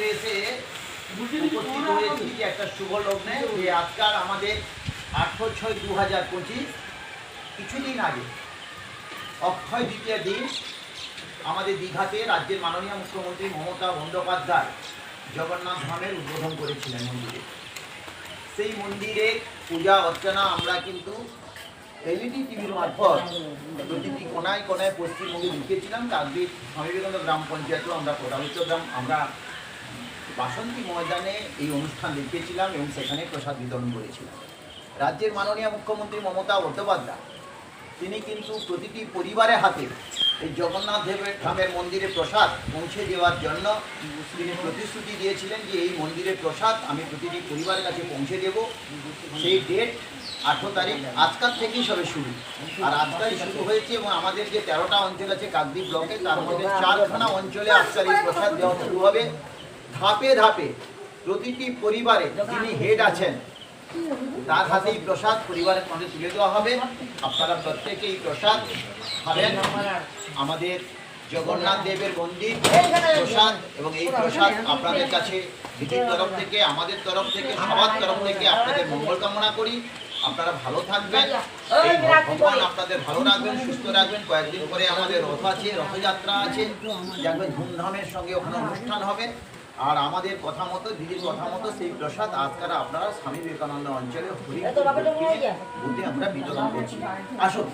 মন্দিরে এসে উপস্থিত হয়েছি যে একটা শুভ লগ্নে যে আজকাল আমাদের আঠেরো ছয় দু হাজার পঁচিশ কিছুদিন আগে অক্ষয় দ্বিতীয় দিন আমাদের দীঘাতে রাজ্যের মাননীয় মুখ্যমন্ত্রী মমতা বন্দ্যোপাধ্যায় জগন্নাথ ধামের উদ্বোধন করেছিলেন মন্দিরে। সেই মন্দিরে পূজা অর্চনা আমরা কিন্তু এলইডি টিভির মারফত প্রতিটি কোনায় কোনায় পশ্চিমবঙ্গে ঢুকেছিলাম কাকদ্বীপ স্বামী বিবেকানন্দ গ্রাম পঞ্চায়েতও আমরা প্রধানিত গ্রাম আমরা বাসন্তী ময়দানে এই অনুষ্ঠান দেখেছিলাম এবং সেখানে প্রসাদ বিতরণ করেছিলাম। রাজ্যের মাননীয় মুখ্যমন্ত্রী মমতা বন্দ্যোপাধ্যায়, তিনি কিন্তু প্রতিটি পরিবারের হাতে এই জগন্নাথ দেবের ধামের মন্দিরে প্রসাদ পৌঁছে দেওয়ার জন্য তিনি প্রতিশ্রুতি দিয়েছিলেন যে এই মন্দিরের প্রসাদ আমি প্রতিটি পরিবারের কাছে পৌঁছে দেব। সেই ডেট আঠেরো তারিখ আজকাল থেকেই সবে শুরু। আর আজকাল শুরু হয়েছে এবং আমাদের যে তেরোটা অঞ্চল আছে কাকদ্বীপ ব্লকে, তার মধ্যে চারখানা অঞ্চলে আজকাল এই প্রসাদ দেওয়া শুরু হবে। ধাপে ধাপে প্রতিটি পরিবারে যিনি হেড আছেন, তার হাতেই প্রসাদ পরিবারের মধ্যে তুলে দেওয়া হবে। আপনারা প্রত্যেকে এই প্রসাদ খাবেন। আমাদের জগন্নাথ দেবের মন্দির, প্রসাদ এবং এই প্রসাদ আপনাদের কাছে দিদির তরফ থেকে, আমাদের তরফ থেকে, সবার তরফ থেকে আপনাদের মঙ্গল কামনা করি। আপনারা ভালো থাকবেন। এই ভগবান আপনাদের ভালো রাখবেন, সুস্থ রাখবেন। কয়েকদিন পরে আমাদের রথ আছে, রথযাত্রা আছে। দেখবেন ধুমধামের সঙ্গে ওখানে অনুষ্ঠান হবে। আর আমাদের কথা মতো দিদির কথা মতো সেই প্রসাদ আজকাল আপনারা স্বামী বিবেকানন্দ অঞ্চলে হরি আমরা বিতরণ করছি। আসুন।